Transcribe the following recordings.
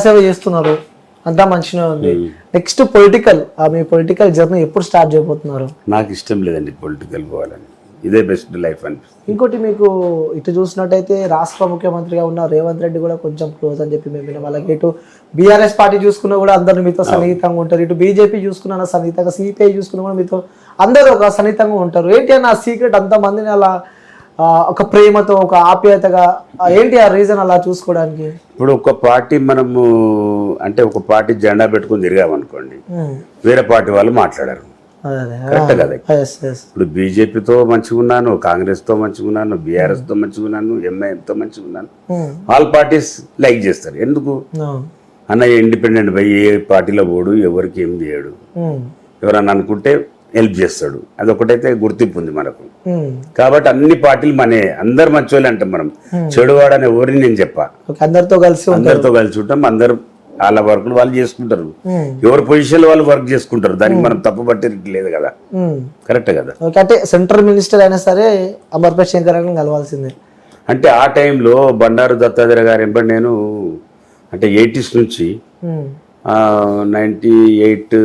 సేవ చేస్తున్నారు. అంతా మంచిగా ఉంది. నెక్స్ట్ పొలిటికల్ మీ పొలిటికల్ జర్నీ ఎప్పుడు స్టార్ట్ చేయబోతున్నారు? నాకు ఇష్టం లేదండి పొలిటికల్ పోవాలని. ఇదే బెస్ట్ లైఫ్ అనిపిస్తుంది ఇంకోటి మీకు ఇటు చూసినట్టయితే రాష్ట్ర ముఖ్యమంత్రిగా ఉన్న రేవంత్ రెడ్డి కూడా కొంచెం క్లోజ్ అని చెప్పి మేము విన్నాం. అలాగే ఇటు బీఆర్ఎస్ పార్టీ చూసుకున్నా కూడా అందరు మీతో సన్నిహితంగా ఉంటారు. ఇటు బీజేపీ చూసుకున్నా సన్నిహితంగా సిపిఐ చూసుకున్నా కూడా మీతో అందరూ ఒక సన్నిహితంగా ఉంటారు. ఏంటి అన్న సీక్రెట్ అంతమందిని అలా ఒక ప్రేమతో ఒక ఆప్యాయతగా ఏంటి ఆ రీజన్ అలా చూసుకోవడానికి? ఇప్పుడు ఒక పార్టీ మనము అంటే ఒక పార్టీ జెండా పెట్టుకుని తిరిగామనుకోండి వేరే పార్టీ వాళ్ళు మాట్లాడారు. కరెక్ట్ కదా? ఇప్పుడు బీజేపీతో మంచిగా ఉన్నాను కాంగ్రెస్తో మంచిగా ఉన్నాను బీఆర్ఎస్తో మంచిగా ఉన్నాను ఎంఐఎంతో మంచిగా ఉన్నాను. ఆల్ పార్టీస్ లైక్ చేస్తారు. ఎందుకు? అన్న ఇండిపెండెంట్ పోయి ఏ పార్టీలో పోడు ఎవరికి ఏం చేయడు. ఎవరన్నా అనుకుంటే హెల్ప్ చేస్తాడు. అదొకటైతే గుర్తింపు ఉంది మనకు. కాబట్టి అన్ని పార్టీలు మనే అందరు మంచోళ్ళే అంటాం మనం. చెడువాడని ఎవరిని నేను చెప్పా. అందరితో కలిసి అందరితో కలిసి ఉంటాం అందరు వాళ్ళ వర్క్లు వాళ్ళు చేసుకుంటారు. ఎవరి పొజిషన్ వాళ్ళు వర్క్ చేసుకుంటారు దానికి మనం తప్పు పట్టేది లేదు కదా. కరెక్ట్ కదా. అంటే సెంట్రల్ మినిస్టర్ అయినా సరే అమర్పేట్ శంకరన్ కలవాల్సిందే. అంటే ఆ టైంలో బండారు దత్తాత్రేయ గారు ఎంబడి నేను అంటే ఎయిటీస్ నుంచి నైంటీ ఎయిట్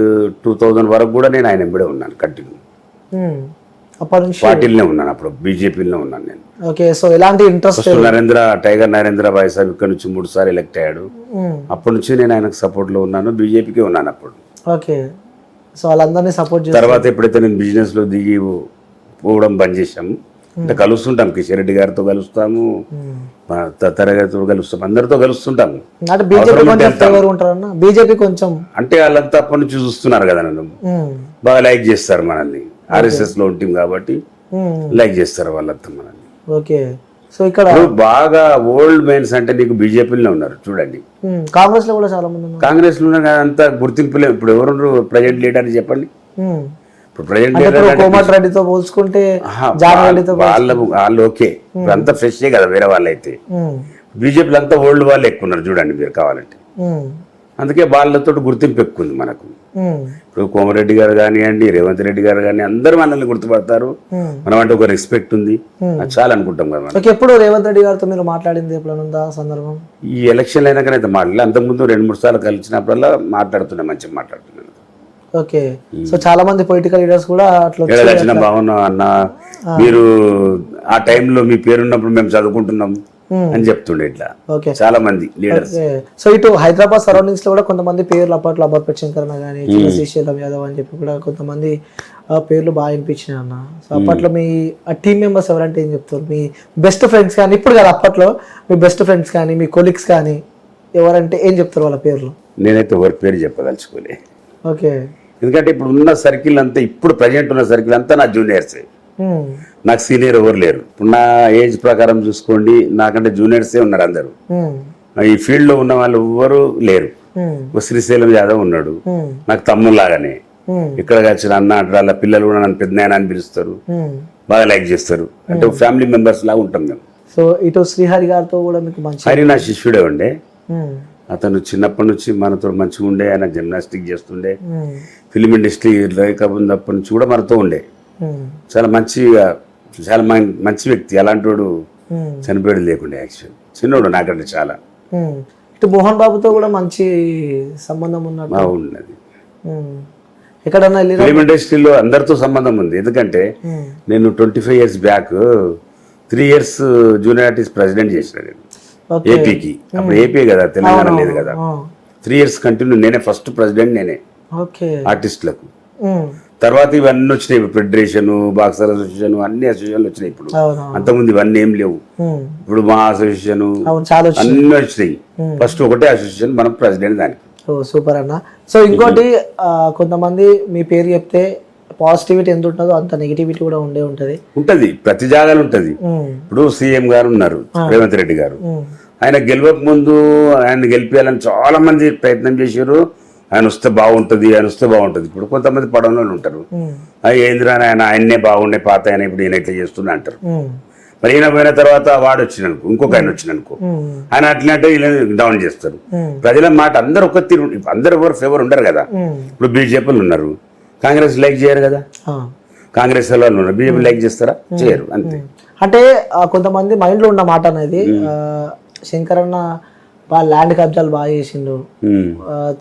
టూ థౌజండ్ వరకు కూడా నేను ఆయన ఎంబడే ఉన్నాను కంటిన్యూ పార్టీలోనే ఉన్నాను అప్పుడు బీజేపీలోనే ఉన్నాను నేను. ఓకే సో ఎలాంటి ఇంట్రెస్ట్ నరేంద్ర టైగర్ నరేంద్ర భాయ్ సాబ్ ఇక్కడ నుంచి మూడు సార్లు ఎలక్ట్ అయ్యాడు. అప్పటి నుంచి నేను ఆయనకు సపోర్ట్లో ఉన్నాను బీజేపీకి ఉన్నాను అప్పుడు. ఓకే. సో వాళ్ళందరినీ సపోర్ట్ తర్వాత ఎప్పుడైతే నేను బిజినెస్లో దిగి పోవడం బంద్ చేశాము అంటే కలుస్తుంటాం కిషన్ రెడ్డి గారితో కలుస్తాము. గారితో కలుస్తాం. అందరితో కలుస్తుంటాము అంటే బీజేపీ కొంచెం అంటే వాళ్ళంతా అప్పటి నుంచి చూస్తున్నారు కదా నన్ను. బాగా లైక్ చేస్తారు మనల్ని. ఆర్ఎస్ఎస్లో ఉంటాం కాబట్టి లైక్ చేస్తారు వాళ్ళంతా మనల్ని. ఓకే. సో ఇక్కడ బాగా ఓల్డ్ మెన్స్ అంటే నీకు బీజేపీలో ఉన్నారు. చూడండి. కాంగ్రెస్లో కూడా చాలా మంది ఉన్నారు. కాంగ్రెస్లో అంత గుర్తింపు ఇప్పుడు ఎవరు ప్రజెంట్ లీడర్ చెప్పండి. ఉమ్. ఇప్పుడు ప్రజెంట్ అంటే లీడర్ ఇప్పుడు కోమటి రెడ్డితో పోల్చుకుంటే వాళ్ళ వాళ్ళు ఓకే. అంతా ఫ్రెషే కదా వేరే వాళ్ళు అయితే ఉమ్, బీజేపీలో అంతా ఓల్డ్ వాళ్ళు ఎక్కువ ఉన్నారు చూడండి మీరు కావాలంటే. అందుకే వాళ్ళతో గుర్తింపు ఎక్కువ ఉంది మనకు. ఇప్పుడు కోమరెడ్డి గారు కానివ్వండి రేవంత్ రెడ్డి గారు కానీ అందరూ మనల్ని గుర్తుపడతారు. మనం అంటే ఒక రెస్పెక్ట్ ఉంది. చాలా అనుకుంటాం కదా ఎప్పుడు రేవంత్ రెడ్డి గారితో మీరు మాట్లాడింది ఎప్పుడైనా సందర్భం? ఈ ఎలక్షన్లు అయినాకనైతే మాట్లాడలే. అంతకుముందు రెండు మూడు సార్లు కలిసినప్పుడల్లా మాట్లాడుతున్నా మంచిగా మాట్లాడుతున్నాను ఓకే. సో చాలా మంది పొలిటికల్ లీడర్స్ కూడా అట్లా వచ్చిన బాగున్నాం అన్న? మీరు ఆ టైంలో మీ పేరున్నప్పుడు మేము చదువుకుంటున్నాం అని చెప్తుండే ఇట్లా. ఓకే. చాలా మంది లీడర్స్. సో ఇటు హైదరాబాద్ సరౌండింగ్స్లో కూడా కొంతమంది పేర్లు అప్పట్లో అబ్బర్పేట్ శంకరన్న కానీ శ్రీశైలం యాదవ్ అని చెప్పి కూడా కొంతమంది ఆ, పేర్లు బాగా వినిపించినాయి అన్న. సో అప్పట్లో మీ టీం మెంబర్స్ ఎవరంటే ఏం చెప్తారు? మీ బెస్ట్ ఫ్రెండ్స్ కానీ ఇప్పుడు కదా అప్పట్లో మీ బెస్ట్ ఫ్రెండ్స్ కానీ మీ కొలీగ్స్ కానీ ఎవరంటే ఏం చెప్తారు వాళ్ళ పేర్లు? నేనైతే ఎవరి పేరు చెప్పదలుచుకోలే. ఓకే. ఎందుకంటే ఇప్పుడు ఉన్న సర్కిల్ అంతా ఇప్పుడు ప్రజెంట్ ఉన్న సర్కిల్ అంతా నా జూనియర్సే నాకు సీనియర్ ఎవరు లేరు. ఇప్పుడు నా ఏజ్ ప్రకారం చూసుకోండి నాకంటే జూనియర్సే ఉన్నారు అందరూ. ఈ ఫీల్డ్లో ఉన్న వాళ్ళు ఎవ్వరు లేరు. శ్రీశైలం యాదవ్ ఉన్నాడు. నాకు తమ్ముళ్ళలాగానే ఉమ్, ఇక్కడ వచ్చిన అన్న వాళ్ళ పిల్లలు కూడా నన్ను పెద్ద అని పిలుస్తారు. బాగా లైక్ చేస్తారు. అంటే ఫ్యామిలీ మెంబర్స్ లాగా ఉంటాం మేము. సో ఇటు శ్రీహరి గారితో కూడా మీకు మంచి హరి నా శిష్యుడే ఉండే. అతను చిన్నప్పటి నుంచి మనతో మంచిగా ఉండే ఆయన జిమ్నాస్టిక్ చేస్తుండే. ఫిలిం ఇండస్ట్రీ లేకపోయినప్పటి నుంచి కూడా మనతో ఉండే. చాలా మంచిగా చాలా మంచి వ్యక్తి. అలాంటి వాడు చనిపోయాడు లేకుండే యాక్చువల్. చిన్నోడు నాకంటే చాలా. ఇటు మోహన్ బాబుతో కూడా మంచి సంబంధం ఉన్నట్టు. బాగున్నది ఉమ్. ఎక్కడన్నా ఫిలిం ఇండస్ట్రీలో అందరితో సంబంధం ఉంది. ఎందుకంటే నేను twenty five years back three years junior artist president చేసిన నేను. ఏపీకి. అప్పుడు ఏపీ కదా తెలంగాణ లేదు కదా. త్రీ ఇయర్స్ కంటిన్యూ నేనే ఫస్ట్ ప్రెసిడెంట్ నేనే. ఆర్టిస్టులకు. తర్వాత ఇవన్నీ వచ్చినాయి ఫెడరేషన్ బాక్సర్ అసోసియేషన్ అన్ని అసోసియేషన్లు వచ్చినాయి ఇప్పుడు. అంతకుముందు ఇవన్నీ ఏం లేవు. ఇప్పుడు మా అసోసియేషన్ అన్ని వచ్చినాయి. ఫస్ట్ ఒకటే అసోసియేషన్ మనం ప్రెసిడెంట్ దానికి. సూపర్ అన్న. సో ఇంకోటి కొంతమంది మీ పేరు చెప్తే పాజిటివిటీ ఎంత ఉంటుందో అంత నెగిటివిటీ కూడా ఉండే ఉంటది. ఉంటది. ప్రతి జాగాలో ఉంటది. ఇప్పుడు సీఎం గారు ఉన్నారు రేవంత్ రెడ్డి గారు. ఆయన గెలవక ముందు ఆయన గెలిపించాలని చాలా మంది ప్రయత్నం చేశారు. ఆయన వస్తే బాగుంటుంది ఆయన వస్తే బాగుంటుంది. ఇప్పుడు కొంతమంది పడంలో ఉంటారు. ఏంద్రా ఆయన ఆయన్నే బాగుండే పాత ఆయన ఇప్పుడు ఈయన ఇట్లా చేస్తున్నా అంటారు. మరి ఈయన పోయిన తర్వాత వాడు వచ్చిననుకో ఇంకొక ఆయన వచ్చిననుకో. ఆయన అట్లంటే డౌన్ చేస్తారు. ప్రజల మాట అందరు ఒక తీరు అందరు ఎవరు ఫేవర్ ఉండరు కదా. ఇప్పుడు బీజేపీలు ఉన్నారు. కాంగ్రెస్ లైక్ చేయరు కదా. కాంగ్రెస్ వాళ్ళు ఉన్నారు. బీజేపీ లైక్ చేస్తారా? చేయరు అంతే. అంటే కొంతమంది మైండ్లో ఉన్న మాట అనేది శంకరన్న బాగా ల్యాండ్ కబ్జాలు బాగా చేసిండు.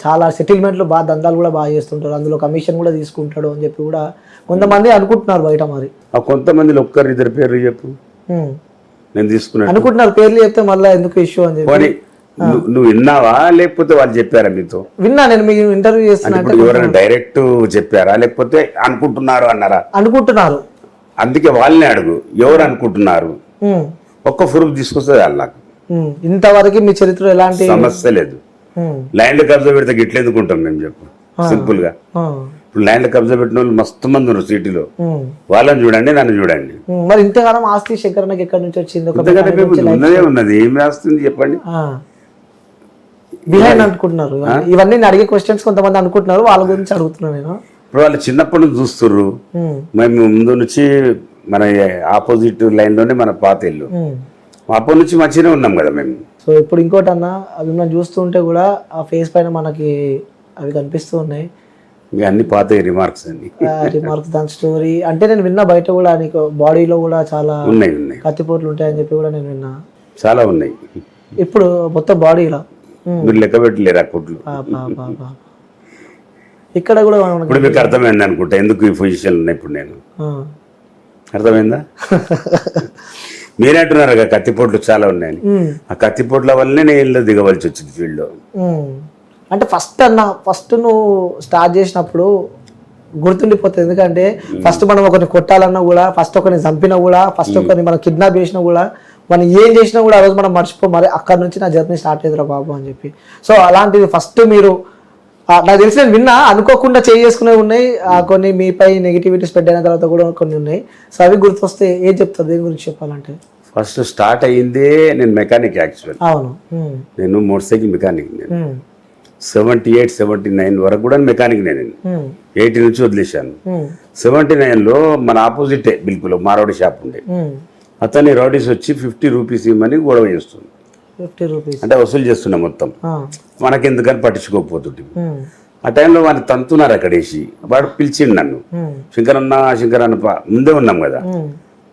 చాలా సెటిల్మెంట్లు బాగా దందాలు కూడా బాగా చేస్తుంటారు అందులో కమిషన్ కూడా తీసుకుంటాడు అని చెప్పి కూడా కొంతమంది అనుకుంటున్నారు బయట మరి. ఆ కొంతమందిలో ఒక్కరు ఇద్దరు పేర్లు చెప్పు. నేను తీసుకున్నాను అనుకుంటున్నారు పేర్లు చెప్తే మళ్ళీ ఎందుకు ఇష్యూ అని చెప్పి. నువ్వు విన్నావా? లేకపోతే వాళ్ళు చెప్పారా మీతో విన్నా నేను మీకు ఇంటర్వ్యూ చేస్తున్నా ఇప్పుడు ఎవరైనా డైరెక్ట్ చెప్పారా? లేకపోతే అనుకుంటున్నారు అన్నారా? అనుకుంటున్నారు. అందుకే వాళ్ళని అడుగు. ఎవరు అనుకుంటున్నారు. ఒక్క ప్రూఫ్ తీసుకొస్తే చాలు నాకు. ఉమ్. ఇంతవరకు మీ చరిత్ర ఎలాంటి సమస్య లేదు. ల్యాండ్ కబ్జా పెడితే గిట్ల ఎందుకుంటాం మేము చెప్పు? సింపుల్గా. ఇప్పుడు ల్యాండ్ కబ్జా పెట్టిన వాళ్ళు మస్తు మంది ఉన్నారు సిటీలో. వాళ్ళని చూడండి నన్ను చూడండి. మరి ఇంతకాలం ఆస్తి శేఖరణకి ఎక్కడి నుంచి వచ్చింది? ఉన్నదే ఉన్నది. ఏం రాస్తుంది చెప్పండి? బిహైండ్ అనుకుంటున్నారు. ఇవన్నీ నేను అడిగే క్వశ్చన్స్ కొంతమంది అనుకుంటున్నారు. వాళ్ళ గురించి అడుగుతున్నాను నేను. ఇప్పుడు వాళ్ళు చిన్నప్పటి నుంచి చూస్తుర్రు. ఉమ్. మేము ముందు నుంచి మన ఆపోజిట్ లైన్లోనే మన పాత ఇల్లు. ఉమ్. అప్పటి నుంచి మంచిగానే ఉన్నాం కదా మేము. సో ఇప్పుడు ఇంకోటి అన్న అవి మనం చూస్తుంటే కూడా ఆ ఫేస్ పైన మనకి అవి కనిపిస్తూ ఉన్నాయి. అన్ని పాత రిమార్క్స్ అన్ని. రిమార్క్ దాని స్టోరీ అంటే నేను విన్నా బయట కూడా నీకు బాడీలో కూడా చాలా ఉన్నాయి ఉన్నాయి. కత్తిపోట్లు ఉంటాయని చెప్పి కూడా నేను విన్నా. చాలా ఉన్నాయి. ఇప్పుడు మొత్తం బాడీలో మీరు లెక్క పెట్టలేరు ఆ కుట్లు. ఇక్కడ కూడా ఇప్పుడు మీకు అర్థమైంది అనుకుంటా ఎందుకు ఈ పొజిషన్ ఉన్నాయి ఇప్పుడు నేను. అర్థమైందా? మీరే అంటున్నారు కదా కత్తిపోట్లు చాలా ఉన్నాయని. ఆ కత్తిపోట్ల వల్లనే నేను ఇల్లు దిగవలసి వచ్చింది ఫీల్డ్లో. అంటే ఫస్ట్ అన్న ఫస్ట్ నువ్వు స్టార్ట్ చేసినప్పుడు గుర్తుండిపోతుంది. ఎందుకంటే ఫస్ట్ మనం ఒకరిని కొట్టాలన్నా కూడా ఫస్ట్ ఒకరిని చంపినా కూడా ఫస్ట్ ఒకరిని మనం కిడ్నాప్ చేసినా కూడా మనం ఏం చేసినా కూడా ఆ రోజు మనం మర్చిపో మరి అక్కడ నుంచి నా జర్నీ స్టార్ట్ అయ్యిందిరా బాబు అని చెప్పి. సో అలాంటిది ఫస్ట్ మీరు నాకు తెలిసి నేను విన్నా అనుకోకుండా చేసుకునేవి ఉన్నాయి కొన్ని మీపై నెగిటివిటీ స్ప్రెడ్ అయిన తర్వాత కూడా కొన్ని ఉన్నాయి. సో అవి గుర్తొస్తే ఏం చెప్తారు? దేని గురించి చెప్పాలంటే? ఫస్ట్ స్టార్ట్ అయ్యిందే నేను మెకానిక్ యాక్చువల్ అవును. నేను మోటార్ సైకిల్ మెకానిక్ నేను. సెవెంటీ ఎయిట్ సెవెంటీ నైన్ వరకు కూడా మెకానిక్ నేను. ఎయిటీ నుంచి వదిలేశాను. సెవెంటీ నైన్లో మన ఆపోజిటే బిల్కుల్ మారోడి షాప్ ఉండే. ఉమ్. అతని రౌడీస్ వచ్చి ఫిఫ్టీ రూపీస్ ఇవ్వమని గొడవ చేస్తుంది ఫిఫ్టీ రూపీస్ అంటే వసూలు చేస్తున్నా మొత్తం. మనకెందుకని పట్టించుకోకపోతుంటే ఉమ్. ఆ టైంలో వాడిని తంతున్నారు అక్కడ వేసి వాడు పిలిచిండు నన్ను. శంకరన్న శంకరన్న ముందే ఉన్నాం కదా.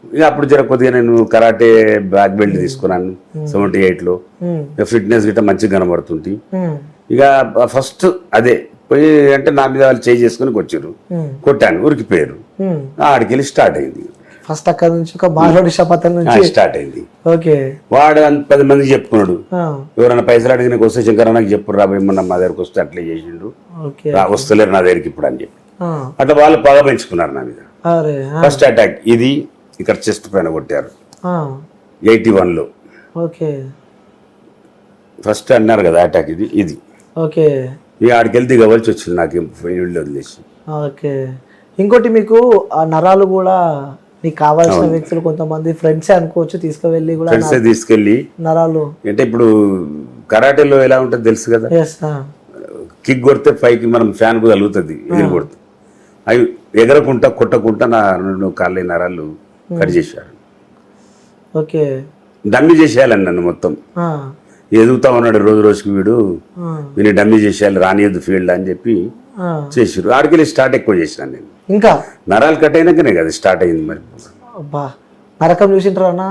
ఇక అప్పుడు జర కొద్దిగా నేను కరాటే బ్లాక్ బెల్ట్ తీసుకున్నాను సెవెంటీ ఎయిట్లో. ఇక ఫిట్నెస్ గిట్ట మంచిగా కనబడుతుంది. ఇక ఫస్ట్ అదే పోయి అంటే నా మీద వాళ్ళు చేయి చేసుకుని వచ్చారు. కొట్టాను ఉరికిపోయారు. ఆడికి వెళ్ళి స్టార్ట్ అయింది ఫస్ట్ అక్కడ నుంచి ఒక బాలోడి ఆ, నుంచి స్టార్ట్ అయింది. ఓకే. వాడు పది మందికి చెప్పుకున్నాడు. ఎవరైనా పైసలు అడిగిన వస్తే శంకర నాకు చెప్పు రా మొన్న మా దగ్గరకు వస్తే అట్లే చేసిండు. వస్తలేరు నా దగ్గరికి ఇప్పుడు అని చెప్పి. అట్లా వాళ్ళు పగ పెంచుకున్నారు నా మీద. ఫస్ట్ అటాక్ ఇది ఇక్కడ చెస్ట్ పైన కొట్టారు. ఎయిటీ వన్లో. ఓకే. ఫస్ట్ అన్నారు కదా అటాక్ ఇది ఇది. ఓకే. ఇక ఆడికి వెళ్తే దిగవలసి వచ్చింది నాకు వదిలేసి. ఓకే. ఇంకోటి మీకు ఆ నరాలు కూడా మీకు కావాల్సిన వ్యక్తులు కొంతమంది ఫ్రెండ్సే అనుకోవచ్చు తీసుకువెళ్ళి కూడా ఫ్రెండ్స్ తీసుకెళ్ళి నరాలు. అంటే ఇప్పుడు కరాటేలో ఎలా ఉంటుంది తెలుసు కదా? కిక్ కొడితే పైకి మనం ఫ్యాన్కు తగులుతుంది ఎగిరి కొడితే అవి ఎగరకుంటా కొట్టకుంటా నా రెండు కాళ్ళ నరాలు కట్ చేశారు. ఓకే. డమ్మి చేసేయాలని నన్ను మొత్తం. ఎదుగుతా ఉన్నాడు రోజు రోజుకి వీడు. వీని డమ్మి చేసేయాలి రానియద్దు ఫీల్డ్ అని చెప్పి. చేసారు ఆడికెళ్ళి స్టార్ట్ ఎక్కువ చేసినాను నేను. ఇంకా? నరాలు కట్ అయినాకనే కదా స్టార్ట్ అయింది మరి. అబ్బా నరకం చూసింటారా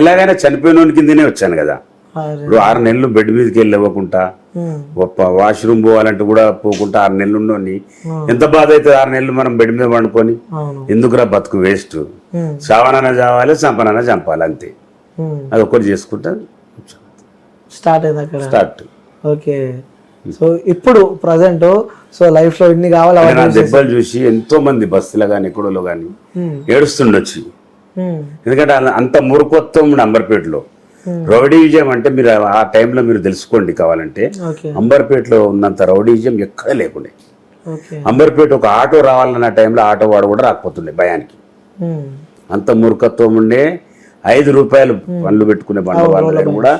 ఎలాగైనా చనిపోయిన కిందనే వచ్చాను కదా. ఇప్పుడు ఆరు నెలలు బెడ్ మీదకి వెళ్ళి ఇవ్వకుండా. వాష్రూమ్ పోవాలంటే కూడా పోకుండా ఆరు నెలలు ఉన్నోని ఎంత బాధ అవుతుంది ఆరు నెలలు మనం బెడ్ మీద పండుకొని ఎందుకురా బతుకు వేస్ట్? ఉమ్. చావనన్నా చావాలి చంపనన్నా చంపాలి అంతే. అది ఒక్కటి చేసుకుంటా స్టార్ట్ అయింది స్టార్ట్. ఓకే. సో ఇప్పుడు ప్రజెంట్ సో లైఫ్లో ఇన్ని కావాలి దెబ్బలు చూసి ఎంతో మంది బస్సులో కానీ ఎక్కడోలో కానీ. ఏడుస్తుండొచ్చు. ఎందుకంటే అంత మురుకొత్తం అంబర్పేటలో. రౌడీ విజయం అంటే మీరు ఆ టైంలో మీరు తెలుసుకోండి కావాలంటే అంబర్పేటలో ఉన్నంత రౌడీ విజయం ఎక్కడ లేకుండే. అంబర్పేట ఒక ఆటో రావాలన్న టైంలో ఆటో వాడు కూడా రాకపోతుండే భయానికి. అంత మూర్ఖత్వం ఉండే ఐదు రూపాయలు పనులు పెట్టుకునే బండ్ల వాళ్ళ కూడా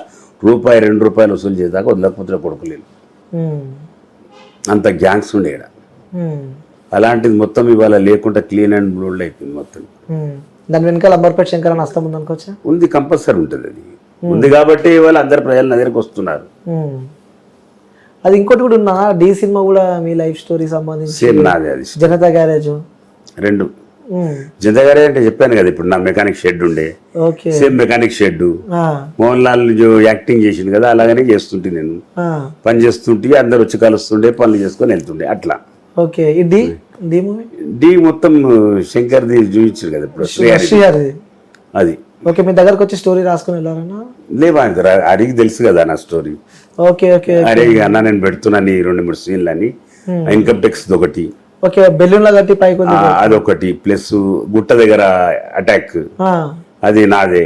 రూపాయి రెండు రూపాయలు వసూలు చేసేదాకా వదలకపోతే కొడుకులేను ఉమ్. అంత గ్యాంగ్స్ ఉండే. అలాంటిది మొత్తం ఇవాళ లేకుండా క్లీన్ అండ్ బ్లూడ్ అయిపోయింది మొత్తం. దాని వెనకాల అంబర్పేట శంకరన్ హస్తం ఉంది అనుకోవచ్చా? ఉంది కంపల్సరీ ఉంటుంది అది. ఉంది కాబట్టి ఇవాళ అందరు ప్రజలు నా దగ్గరికి వస్తున్నారు. అది ఇంకోటి కూడా ఉన్నా డి సినిమా కూడా మీ లైఫ్ స్టోరీ సంబంధించి. నాదే అది. జనతా గ్యారేజ్. రెండు. జిందా గారే అంటే చెప్పాను కదా ఇప్పుడు నా మెకానిక్ షెడ్ ఉండే. Okay same mechanic shed Mohan Lal జో- యాక్టింగ్ చేసిండు కదా అలాగనే చేస్తుంటే నేను. ఆ, పని చేస్తుంటే అందరు వచ్చి కలుస్తుండే పనులు చేసుకొని వెళ్తుండే అట్లా. ఓకే డి? డి మూవీ? డి మొత్తం శంకర్ది చూపించారు కదా ఇప్పుడు అది. ఓకే మీ దగ్గరకు వచ్చి స్టోరీ రాసుకుని వెళ్ళారన్నా లేవా అడిగి తెలుసు కదా నా స్టోరీ ఓకే ఓకే అరే ఇక అన్న నేను పెడుతున్నాను ఈ రెండు మూడు సీన్లు అని ఇన్కమ్ ట్యాక్స్ ఒకటి. ఓకే బెలూన్ల కట్టి పైకి అదొకటి. ప్లస్ గుట్ట దగ్గర అటాక్ అది నాదే.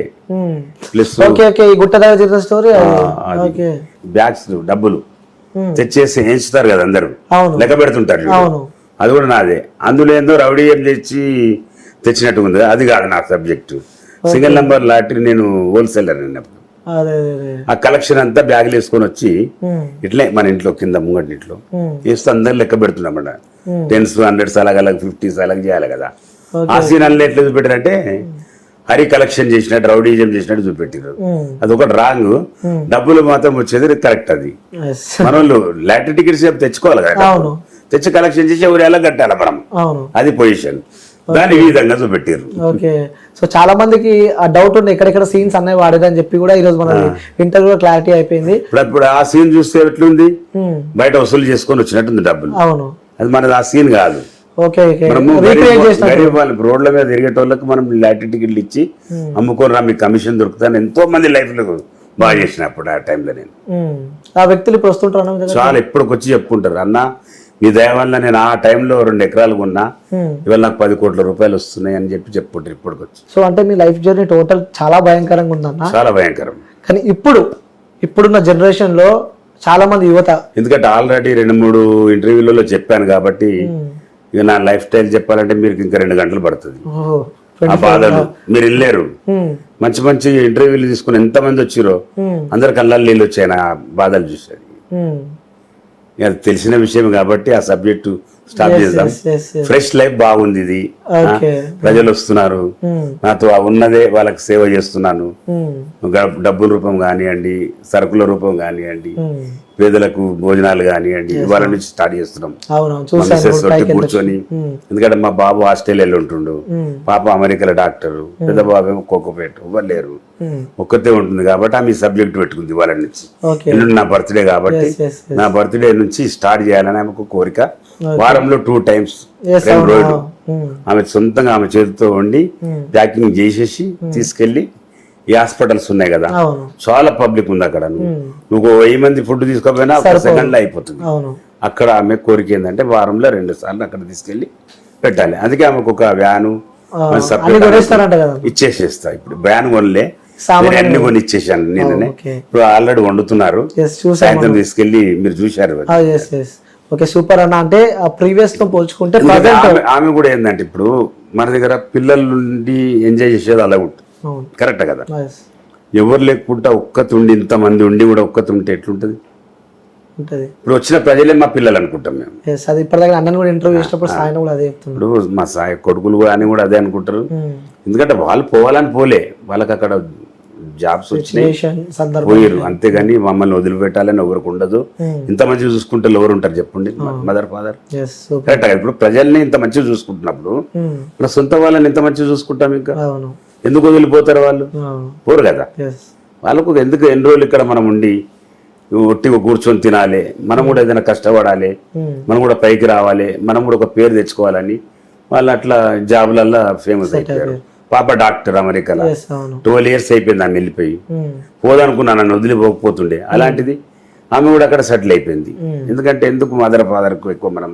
ప్లస్ ఓకే ఓకే ఈ గుట్ట దగ్గర జరిగిన స్టోరీ ఓకే. బ్యాగ్స్ డబ్బులు. తెచ్చేసి ఎంచుతారు కదా అందరూ. లెక్క పెడుతుంటారు అది కూడా నాదే. అందులో ఏందో రౌడీ ఏం తెచ్చి తెచ్చినట్టు ఉంది. అది కాదు నా సబ్జెక్టు సింగిల్ నెంబర్ లాటరీ నేను హోల్సేలర్ అన్నప్పుడు. ఆ కలెక్షన్ అంతా బ్యాగులు వేసుకొని వచ్చి ఇట్లే మన ఇంట్లో కింద ముంగటి ఇంట్లో వేస్తూ అందరు లెక్క పెడుతున్నామట. టెన్స్ హండ్రెడ్స్ అలాగ అలాగ ఫిఫ్టీస్ అలాగ చేయాలి కదా. ఆ సీన్ అన్నీ ఎట్లా చూపెట్టారంటే హరి కలెక్షన్ చేసినట్టు రౌడీజం చేసినట్టు చూపెట్టారు అది ఒకటి రాంగ్. డబ్బులు మాత్రం వచ్చేది కరెక్ట్ అది. మన వాళ్ళు లాటరీ టికెట్స్ తెచ్చుకోవాలి కదా తెచ్చి కలెక్షన్ చేసి ఎవరు ఎలా కట్టాలి మనం? అది పొజిషన్. దాన్ని ఈ విధంగా చూపెట్టారు ఓకే. సో చాలా మందికి ఆ డౌట్ ఉంది ఎక్కడెక్కడ సీన్స్ అన్నవి వాడేదని చెప్పి కూడా ఈ రోజు మన ఇంటర్వ్యూ క్లారిటీ అయిపోయింది. ఇప్పుడు ఆ సీన్ చూస్తే ఎట్లుంది? బయట వసూలు చేసుకొని వచ్చినట్టుంది డబ్బులు. అవును. అది మనది ఆ సీన్ కాదు. గరీబ్ వాళ్ళకి రోడ్ల మీద తిరిగేటోళ్ళకి మనం లాటరీ టికెట్లు ఇచ్చి అమ్ముకొని రా మీకు కమిషన్ దొరుకుతాను ఎంతో మంది లైఫ్లో బాగా చేసిన అప్పుడు ఆ టైంలో నేను. ఆ వ్యక్తులు ఇప్పుడు వస్తుంటారు చాలా ఎప్పటికొచ్చి చెప్పుకుంటారు అన్న మీ దయ వల్ల నేను ఆ టైంలో రెండు ఎకరాలు ఉమ్. ఇవాళ నాకు పది కోట్ల రూపాయలు వస్తున్నాయి అని చెప్పి చెప్పుకుంటారు ఇప్పటికొచ్చి. సో అంటే మీ లైఫ్ జర్నీ టోటల్ చాలా భయంకరంగా ఉందన్న? చాలా భయంకరం. కానీ ఇప్పుడు ఇప్పుడున్న జనరేషన్లో చాలా మంది యువత ఎందుకంటే ఆల్రెడీ రెండు మూడు ఇంటర్వ్యూలలో చెప్పాను కాబట్టి ఇక నా లైఫ్ స్టైల్ చెప్పాలంటే మీరు ఇంకా రెండు గంటలు పడుతుంది. ఆ బాధలు. మీరు వెళ్ళారు మంచి మంచి ఇంటర్వ్యూలు తీసుకుని ఎంతమంది వచ్చిరో ఉమ్, అందరి కళ్ళల్లో నీళ్ళు వచ్చాయి నా బాధలు చూసేది అది తెలిసిన విషయం కాబట్టి ఆ సబ్జెక్టు స్టార్ట్ చేద్దాం. ఫ్రెష్ లైఫ్ బాగుంది ఇది. ప్రజలు వస్తున్నారు. ఉమ్, నాతో ఆ ఉన్నదే వాళ్ళకి సేవ చేస్తున్నాను. గ- డబ్బుల రూపం కానివ్వండి సరుకుల రూపం కానివ్వండి. ఉమ్. పేదలకు భోజనాలు కానివ్వండి ఇవాళ నుంచి స్టార్ట్ చేస్తున్నాం. కూర్చొని ఎందుకంటే మా బాబు ఆస్ట్రేలియాలో ఉంటుండు. పాప అమెరికాలో డాక్టరు పెద్ద బాబు ఏమో కోకోపేట ఎవరు లేరు. ఒక్కతే ఉంటుంది కాబట్టి ఆమె సబ్జెక్ట్ పెట్టుకుంది వాళ్ళ నుంచి. ఎల్లుండి నా బర్త్డే కాబట్టి. నా బర్త్డే నుంచి స్టార్ట్ చేయాలని ఆమెకు కోరిక. వారంలో టూ టైమ్స్ ఆమె సొంతంగా ఆమె చేతితో వండి Hmm. ప్యాకింగ్ చేసేసి తీసుకెళ్ళి ఈ హాస్పిటల్స్ ఉన్నాయి కదా. చాలా పబ్లిక్ ఉంది అక్కడ. నువ్వు వెయ్యి మంది ఫుడ్ తీసుకోపోయినా ఒక సెకండ్లో అయిపోతుంది. అక్కడ ఆమె కోరిక ఏంటంటే వారంలో రెండు సార్లు అక్కడ తీసుకెళ్ళి పెట్టాలి. అందుకే ఆమెకు ఒక వ్యాను ఇచ్చేసేస్తా. ఇప్పుడు వ్యాన్ కొనలే నేను అన్ని కొని ఇచ్చేసాను ఓకే. ఇప్పుడు ఆల్రెడీ వండుతున్నారు. సాయంత్రం తీసుకెళ్ళి మీరు చూశారు ఓకే సూపర్ అన్న. అంటే ప్రీవియస్తో పోల్చుకుంటే ఆమె కూడా ఏంటంటే ఇప్పుడు మన దగ్గర పిల్లల నుండి ఎంజాయ్ చేసేది అలా ఉంటుంది కరెక్ట్ కదా? ఎవరు లేకుండా ఒక్కతి ఉండి ఇంతమంది ఉండి కూడా ఒక్కతి ఉంటే ఎట్లుంటది? ఉంటుంది. ఇప్పుడు వచ్చిన ప్రజలే మా పిల్లలు అనుకుంటాం మేము. అది ఇప్పటిదాకా అన్నని కూడా ఇంటర్వ్యూ చేసినప్పుడు సాయన కూడా అదే ఇప్పుడు మా సాయ కొడుకులు కూడా అని కూడా అదే అనుకుంటారు. ఉమ్. ఎందుకంటే వాళ్ళు పోవాలని పోలే. వాళ్ళకి అక్కడ జాబ్స్ వచ్చినాయి. పోయారు అంతేగాని మమ్మల్ని వదిలిపెట్టాలని ఎవరికి ఉండదు. Hmm. ఇంత మంచిగా చూసుకుంటే ఎవరు ఉంటారు చెప్పండి. Mother father. కరెక్ట్ ఇప్పుడు ప్రజల్ని ఇంత మంచిగా చూసుకుంటున్నప్పుడు మన సొంత వాళ్ళని ఇంత మంచిగా చూసుకుంటాం ఇంకా? ఎందుకు వదిలిపోతారు వాళ్ళు? పోరు కదా. వాళ్ళకు ఎందుకు ఎన్ని రోజులు ఇక్కడ మనం ఉండి ఒట్టిగా కూర్చొని తినాలి? మనం కూడా ఏదైనా కష్టపడాలి. మనం కూడా పైకి రావాలి. మనం కూడా ఒక పేరు తెచ్చుకోవాలని వాళ్ళు అట్లా జాబ్లల్లో ఫేమస్ అయిపోయారు. పాప డాక్టర్ అమెరికాలో. ట్వెల్వ్ ఇయర్స్ అయిపోయింది ఆమె వెళ్ళిపోయి. ఉమ్. పోదనుకున్నాను నన్ను వదిలిపోకపోతుండే. అలాంటిది ఆమె కూడా అక్కడ సెటిల్ అయిపోయింది. ఎందుకంటే ఎందుకు మదర్ ఫాదర్కు ఎక్కువ మనం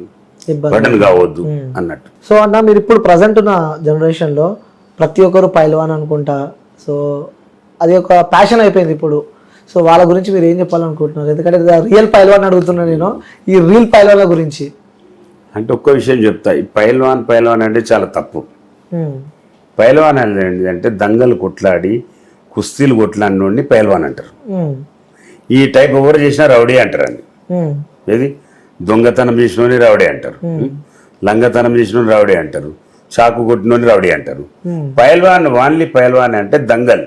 బటన్ కావద్దు అన్నట్టు. సో అన్న మీరు ఇప్పుడు ప్రజెంట్ ఉన్న జనరేషన్లో ప్రతి ఒక్కరు పైల్వాన్ అనుకుంటా. సో అది ఒక ప్యాషన్ అయిపోయింది ఇప్పుడు. సో వాళ్ళ గురించి మీరు ఏం చెప్పాలనుకుంటున్నారు? ఎందుకంటే రియల్ పైల్వాన్ అడుగుతున్నా నేను. ఈ రీల్ పైల్వాన్ల గురించి. అంటే ఒక్క విషయం చెప్తా. ఈ పైల్వాన్ పైల్వాన్ అంటే చాలా తప్పు. పైల్వాన్ అంటే దంగలు కొట్లాడి కుస్తీలు కొట్లాడినోడిని పైల్వాన్ అంటారు. ఈ టైప్ ఎవరు చేసినా రౌడీ అంటారండి ఉమ్, ఏది? దొంగతనం చేసినోని రౌడీ అంటారు. లంగతనం చేసినోని రౌడీ అంటారు. చాకు కొట్టినోని రౌడీ అంటారు. ఉమ్, పైల్వాన్ వాన్లీ పైల్వాన్ అంటే దంగల్.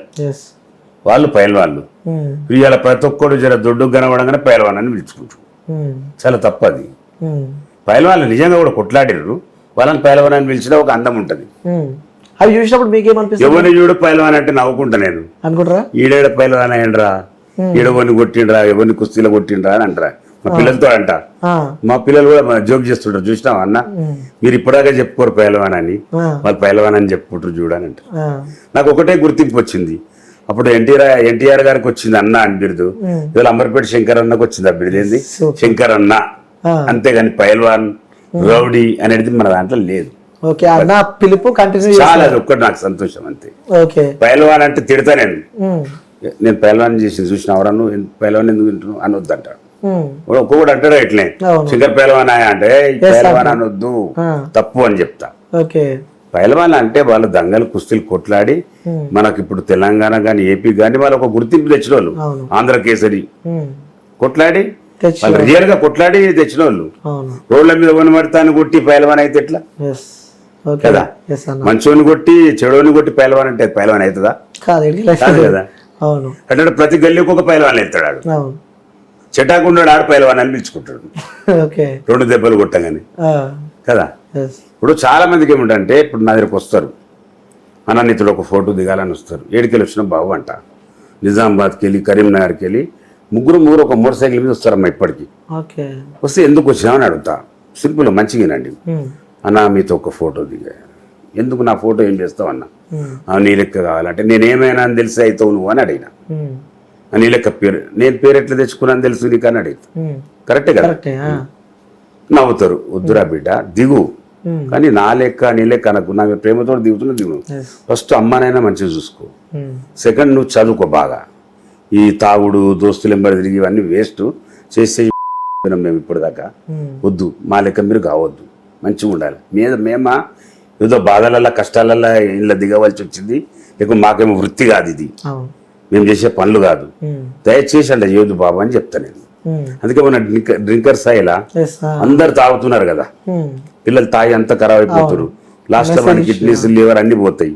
వాళ్ళు పైల్వాన్లు. ఉమ్, ఇవాళ ప్రతి ఒక్కడు జర దొడ్డు కనబడంగానే పైల్వాన్ అని పిలుచుకుంటారు. ఉమ్, చాలా తప్పు అది ఉమ్, పైల్వాన్లు నిజంగా కూడా కొట్లాడిర్రు. వాళ్ళని పైలవాన్ అని పిలిచినా ఒక అందం ఉంటుంది. అవి చూసినప్పుడు మీకేమనిపిస్తుంది? ఎవరిని చూడు పైలవాన్ అంటే నవ్వుకుంటా నేను. అనుకుంటారా? ఈడేడ పైలవాన్ అయ్యండ్రా? ఈడవని కొట్టిండ్రా? ఎవరిని కుస్తీలో కొట్టిండ్రా అని అంటారా? మా పిల్లలతో అంట. మా పిల్లలు కూడా జోక్ చేస్తుంటారు. చూసినావా అన్న? మీరు ఇప్పటిదాకా చెప్పుకోరు పైలవాన్ అని వాళ్ళు పైలవాన్ అని చెప్పుకుంటారు చూడని అంటారు నాకు ఒకటే గుర్తింపు వచ్చింది. అప్పుడు ఎన్టీఆర్ ఎన్టీఆర్ గారికి వచ్చింది అన్న అని బిరుదు. ఇవాళ అంబర్పేట శంకర్ అన్నకు వచ్చింది ఆ బిరుదు ఏంది. శంకర్ అన్న. అంతేగాని పైల్వాన్ రౌడీ అనేది మన దాంట్లో లేదు. ఓకే అన్న పిలుపు కంటిన్యూ చాలా అది ఒక్కటి నాకు సంతోషం అంతే. ఓకే. పైల్వాన్ అంటే తిడతా నేను. నేను పైల్వాన్ చేసి చూసిన ఎవరన్నా పైల్వాన్ ఎందుకు తింటున్నావు అనొద్దు అంటాడు ఉమ్, ఒక్కొక్కటి అంటాడు ఇట్లే. శంకర్ పైల్వాన్ అంటే "ఈ పైల్వాన్ అనొద్దు ఆ. తప్పు అని చెప్తా. పైలవాన్ అంటే వాళ్ళు దంగలు కుస్తీలు కొట్లాడి మనకి ఇప్పుడు తెలంగాణ కానీ ఏపీ కానీ వాళ్ళు ఒక గుర్తింపు తెచ్చిన వాళ్ళు. ఆంధ్ర కేసరి. కొట్లాడి వాళ్ళు రియల్గా కొట్లాడి తెచ్చిన వాళ్ళు రోడ్ల మీద వనమడతాను కొట్టి పైలవాన్ అయితే ఎట్లా? కదా? మంచోని కొట్టి చెడోని కొట్టి పైలవాన్ అంటే పైలవాన్ అవుతుందా? కాదు అవును. అంటే ప్రతి గల్లీకి ఒక పైలవాన్ ఎత్తాడు ఆడు అవును చెటాకున్నాడు ఆడు పైలవాన్ అని ఓకే. రెండు దెబ్బలు కొట్టగానే. కదా? ఇప్పుడు చాలా మందికి ఏమిటంటే ఇప్పుడు నా దగ్గరకు వస్తారు. అన్న నీతుడు ఒక ఫోటో దిగాలని వస్తారు. ఏడికెళ్ళి వచ్చిన బాబు అంట. నిజామాబాద్కి వెళ్ళి కరీంనగర్కి వెళ్ళి ముగ్గురు ముగ్గురు ఒక మోటార్ సైకిల్ మీద వస్తారమ్మా ఇప్పటికి. వస్తే ఎందుకు వచ్చినామని అడుగుతా. సింపుల్ మంచిగానండి ఉమ్, అన్న మీతో ఒక ఫోటో దిగా. ఎందుకు నా ఫోటో ఏం చేస్తావు అన్న? "ఆ, నీ లెక్క కావాలంటే నేను ఏమైనా అని తెలిసి అవుతావు నువ్వు అని అడిగిన. "ఆ, నీ లెక్క పేరు. నేను పేరు ఎట్లా తెచ్చుకున్నాను తెలుసు నీకు అని అడిగితే. ఉమ్, కరెక్టే కదా? నవ్వుతారు. వద్దురా బిడ్డ దిగు. కానీ నా లెక్క నీ లెక్క అనకు. నా ప్రేమతో దిగుతున్నా దిగు. ఫస్ట్ అమ్మనైనా మంచిగా చూసుకో. సెకండ్ నువ్వు చదువుకో బాగా. ఈ తాగుడు దోస్తులు ఎంబడి తిరిగి ఇవన్నీ వేస్ట్. చేసే మేము ఇప్పటిదాకా. వద్దు. మా లెక్క మీరు కావద్దు. మంచిగా ఉండాలి. మీద మేమా ఏదో బాధలల్లా కష్టాలల్లా ఇలా దిగవలసి వచ్చింది. లేకపోతే మాకేమో వృత్తి కాదు ఇది. మేము చేసే పనులు కాదు. దయచేసి అలా చేయొద్దు బాబు అని చెప్తా నేను. అందుకే మన డ్రింకర్ ఆ, అందరు తాగుతున్నారు కదా. పిల్లలు తాగి అంతా ఖరాబ్ అయిపోతారు. లాస్ట్లో మన కిడ్నీస్ లివర్ అన్ని పోతాయి.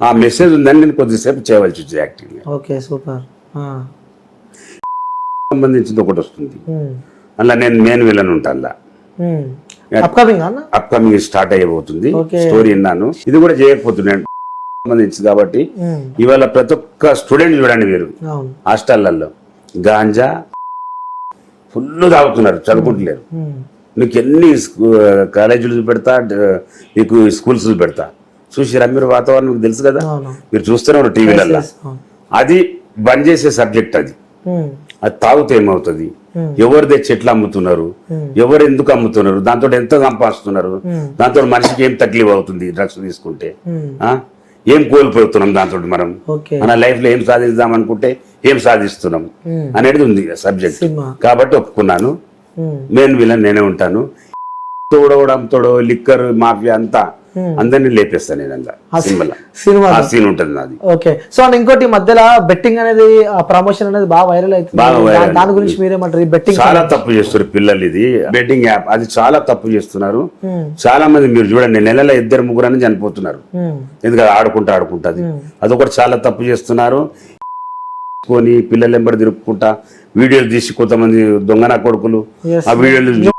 ఆ మెసేజ్ ఉందని నేను కొద్దిసేపు చేయవలసి వచ్చింది యాక్టింగ్ ఓకే సూపర్. ఆ, సంబంధించింది ఒకటి వస్తుంది. అలా నేను మెయిన్ విలన్ ఉంటా. అప్కమింగ్ స్టార్ట్ అయ్యబోతుంది. స్టోరీ విన్నాను. ఇది కూడా చేయకపోతున్నాను. సంబంధించింది కాబట్టి ఇవాళ ప్రతి ఒక్క స్టూడెంట్ చూడండి మీరు. అవును. హాస్టళ్ళలో గాంజా ఫుల్ తాగుతున్నారు చదువుకుంటలేరు. ఉమ్, నీకు ఎన్ని కాలేజీలు చూపెడతా డ- నీకు స్కూల్స్ చూపెడతా చూసిరా మీరు వాతావరణం మీకు తెలుసు కదా? మీరు చూస్తూనే ఉన్నారు టీవీలలో ఎస్, అవును. అది బంద్ చేసే సబ్జెక్ట్ అది. అది తాగితే ఏమవుతుంది. ఎవరు తెచ్చి ఎట్లా అమ్ముతున్నారు? ఎవరు ఎందుకు అమ్ముతున్నారు? దాంతో ఎంత సంపాదిస్తున్నారు? దాంతో మనిషికి ఏం తక్లీఫ్ అవుతుంది డ్రగ్స్ తీసుకుంటే? ఏం కోల్పోతున్నాం దాంతో మనం? మన లైఫ్లో ఏం సాధిద్దాం అనుకుంటే ఏం సాధిస్తున్నాం. అనేది ఉంది సబ్జెక్ట్. కాబట్టి ఒప్పుకున్నాను. మెయిన్ విలన్ నేనే ఉంటాను. తోడవడం తోడో లిక్కర్ మాఫియా అంతా అందరినీ లేపేస్తాను నేను అందులో సినిమాలో. సినిమా సీన్ ఉంటుంది నాది. ఓకే. సో అండ్ ఇంకోటి మధ్యలో బెట్టింగ్ అనేది ఆ ప్రమోషన్ అనేది బాగా వైరల్ అవుతుంది దా- దాని గురించి మీరేమంటారు బెట్టింగ్ చాలా తప్పు చేస్తారు పిల్లలు ఇది. బెట్టింగ్ యాప్ అది చాలా తప్పు చేస్తున్నారు. చాలా మంది మీరు చూడండి నెలలో ఇద్దరు ముగ్గురు అని చనిపోతున్నారు. ఎందుకంటే ఆడుకుంటా ఆడుకుంటుంది. అదొకటి చాలా తప్పు చేస్తున్నారు. కొని పిల్లలు ఎంబడి తిరుక్కుంటా వీడియోలు తీసి కొంతమంది దొంగన కొడుకులు. ఆ వీడియోలు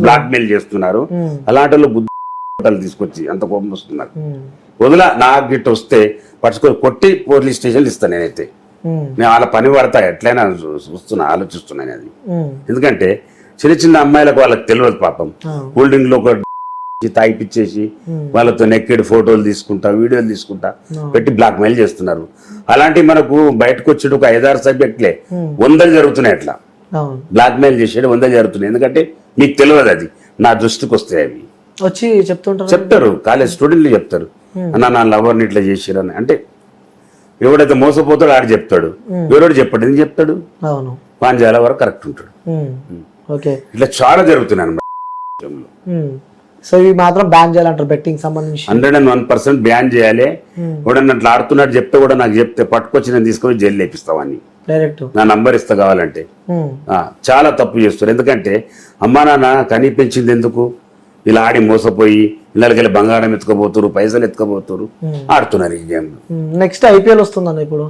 బ్లాక్ మెయిల్ చేస్తున్నారు. అలాంటి వాళ్ళు బట్టలు తీసుకొచ్చి అంత కోపం వస్తున్నారు వదిలా నాకు గిట్ట వస్తే పట్టుకొని కొట్టి పోలీస్ స్టేషన్లు ఇస్తాను నేనైతే. నేను వాళ్ళ పని పడతా ఎట్లయినా చూస్తున్నా ఆలోచిస్తున్నాను అది. ఎందుకంటే చిన్న చిన్న అమ్మాయిలకు వాళ్ళకి తెలియదు పాపం. కూల్ డ్రింక్లో ఒక తాగిపిచ్చేసి వాళ్ళతో నెక్కెడ్ ఫోటోలు తీసుకుంటా వీడియోలు తీసుకుంటా పెట్టి బ్లాక్ మెయిల్ చేస్తున్నారు. అలాంటి మనకు బయటకు వచ్చేటి ఒక ఐదారు సబ్జెక్టులే వందలు జరుగుతున్నాయి అట్లా. బ్లాక్ మెయిల్ చేసేది వందలు జరుగుతున్నాయి. ఎందుకంటే మీకు తెలియదు అది. నా దృష్టికి వస్తాయి అవి. వచ్చి చెప్తుంటారు చెప్తారు. కాలేజ్ స్టూడెంట్లు చెప్తారు. అన్న నా లవర్ని ఇట్లా చేసిరని. అంటే ఎవడైతే మోసపోతాడో ఆడు చెప్తాడు. ఎవరోడు చెప్పాడు. ఎందుకు చెప్తాడు? అవును. పాంజాల వరకు కరెక్ట్ ఉంటాడు. ఓకే. ఇట్లా చాలా జరుగుతున్నాయి అన్నమాట. సో ఇవి మాత్రం బ్యాన్ చేయాలంటారు బెట్టింగ్ సంబంధించి. Hundred and one percent ban చేయాలి. ఎవడన్నా అట్లా ఆడుతున్నట్టు చెప్తే కూడా నాకు చెప్తే పట్టుకొచ్చి నేను తీసుకొని జైలు లేపిస్తావని డైరెక్ట్. నా నంబర్ ఇస్తా కావాలంటే. చాలా తప్పు చేస్తారు ఎందుకంటే అమ్మా నాన్న కని పెంచింది ఎందుకు? ఇలా ఆడి మోసపోయి ఇళ్ళకెళ్ళి బంగారం ఎత్తుకోబోతురు పైసలు ఎత్తుకోబోతురు ఆడుతున్నారు ఈ గేమ్ నెక్స్ట్ ఐపీఎల్ వస్తుందన్న ఇప్పుడు?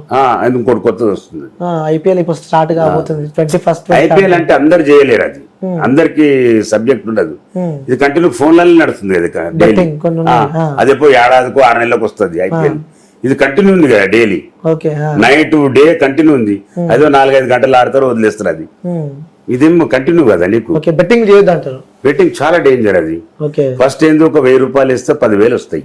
ఇంకోటి కొత్తది వస్తుంది. ఐపీఎల్ ఇప్పుడు స్టార్ట్ కాబోతుంది. ట్వంటీ ఫస్ట్ ఐపీఎల్ అంటే అందరు చేయలేరు అది. అందరికి సబ్జెక్ట్ ఉండదు. ఇది కంటిన్యూ ఫోన్లలో నడుస్తుంది అది డైలీ. అదే పోయి ఏడాదికో ఆరు నెలలకు వస్తుంది ఐపీఎల్. ఇది కంటిన్యూ ఉంది కదా డైలీ. నైట్ డే కంటిన్యూ ఉంది. అదో నాలుగైదు గంటలు ఆడతారు వదిలేస్తారు అది. ఇదేం కంటిన్యూ కదా నీకు. బెట్టింగ్ చేయొద్దు అంటారు. బెట్టింగ్ చాలా డేంజర్ అది. ఫస్ట్ ఏందో ఒక వెయ్యి రూపాయలు ఇస్తే పదివేలు వస్తాయి.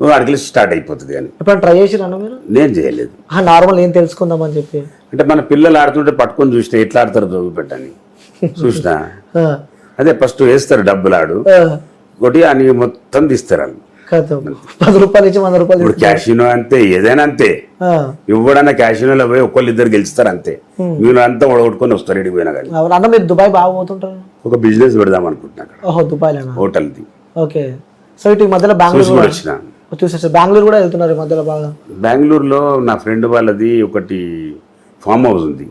నువ్వు అడిగి స్టార్ట్ అయిపోతుంది కానీ ఎప్పుడైనా ట్రై చేసిరన్న మీరు? నేను చేయలేదు. నార్మల్ ఏం తెలుసుకుందామని చెప్పి. అంటే మన పిల్లలు ఆడుతుంటే పట్టుకొని చూసిన ఎట్లా ఆడతారు చదువు పెట్టని. చూసిన? అదే ఫస్ట్ వేస్తారు డబ్బులు ఆడు. ఒకటి అని మొత్తం తీస్తారు వాళ్ళు. కథం పది రూపాయలు ఇచ్చి వంద రూపాయలు ఇప్పుడు క్యాషినో అంతే ఏదైనా అంతే. ఆ, ఇవ్వడన్నా క్యాషినోలో పోయి ఒక్కళ్ళు ఇద్దరు గెలుస్తారు అంతే. వీళ్ళు అంతా ఓడగొట్టుకొని వస్తారు ఇడికి పోయినా కానీ. అన్న మీరు దుబాయ్ బాగా పోతుంటారు? ఒక బిజినెస్ పెడదాం అనుకుంటున్నా అక్కడ. ఓహో దుబాయ్లోనా? హోటల్ది. ఓకే. సో ఇటు మధ్యలో బెంగళూరు వచ్చిన చూసేసారు బెంగళూరు కూడా వెళ్తున్నారు మధ్యలో బాగా. బెంగళూరులో నా ఫ్రెండ్ వాళ్ళది ఒకటి ఫామ్ హౌస్ ఉంది.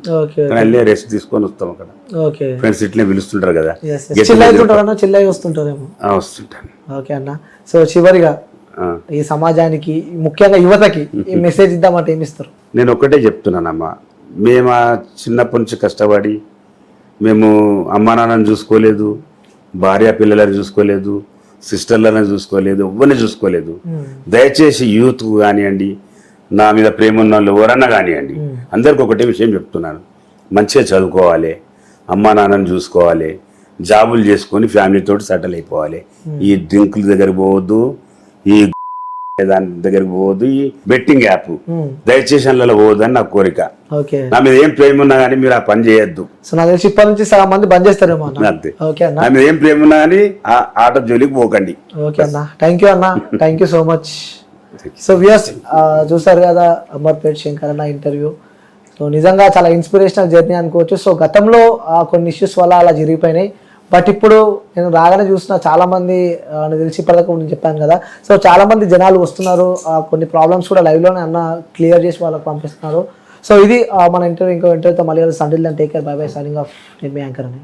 వెళ్ళి రెస్ట్ తీసుకొని వస్తాం అక్కడ. ఓకే. ఫ్రెండ్స్ ఇట్లే పిలుస్తుంటారు కదా. ఎస్ చిల్ అవుతుంటారు అన్న చిల్ అయి వస్తుంటారేమో ఆ, వస్తుంటాను ఓకే అన్న. సో చివరిగా. ఈ సమాజానికి ముఖ్యంగా యువతకి ఈ మెసేజ్ ఇద్దామంటే ఏమి ఇస్తారు? నేను ఒక్కటే చెప్తున్నానమ్మా మేము చిన్నప్పటి నుంచి కష్టపడి మేము అమ్మా నాన్నని చూసుకోలేదు భార్య పిల్లలని చూసుకోలేదు సిస్టర్లను చూసుకోలేదు ఎవరిని చూసుకోలేదు. దయచేసి యూత్ కానివ్వండి నా మీద ప్రేమ ఉన్న వాళ్ళు ఎవరన్నా కానివ్వండి అందరికి ఒకటే విషయం చెప్తున్నాను. మంచిగా చదువుకోవాలి అమ్మా నాన్నని చూసుకోవాలి జాబులు చేసుకొని ఫ్యామిలీతో సెటిల్ అయిపోవాలి. ఈ డ్రింకుల దగ్గర పోవద్దు ఈ దాని దగ్గరికి పోవద్దు ఈ బెట్టింగ్ యాప్. దయచేసి అందులో పోవద్దు అని నా కోరిక. నా మీద ఏం ప్రేమ ఉన్నా కానీ మీరు ఆ పని చేయొద్దు. సో నా తెలిసి ఇప్పటి నుంచి సగం మంది బంద్ అంతే. నా మీద ఏం ప్రేమ ఉన్నా కానీ ఆ ఆట జోలికి పోకండి. థ్యాంక్ యూ అన్న. Thank you so much so views uh, చూసారు కదా అమర్పేట్ శంకర్ అన్న ఇంటర్వ్యూ సో నిజంగా చాలా ఇన్స్పిరేషనల్ జర్నీ అనుకోవచ్చు. సో గతంలో ఆ, కొన్ని ఇష్యూస్ వల్ల అలా జరిగిపోయినాయి. బట్ ఇప్పుడు నేను రాగానే చూసిన చాలామంది నాకు తెలిసి ఇప్పటిదాకా నేను చెప్పాను కదా. సో చాలామంది జనాలు వస్తున్నారు. ఆ, కొన్ని ప్రాబ్లమ్స్ కూడా లైవ్లోనే అన్న క్లియర్ చేసి వాళ్ళకి పంపిస్తున్నారు. సో ఇది మన ఇంటర్వ్యూ ఇంకో ఇంటర్వ్యూతో మళ్ళీ Sunday take care bye bye signing off నేను మీ యాంకర్ అని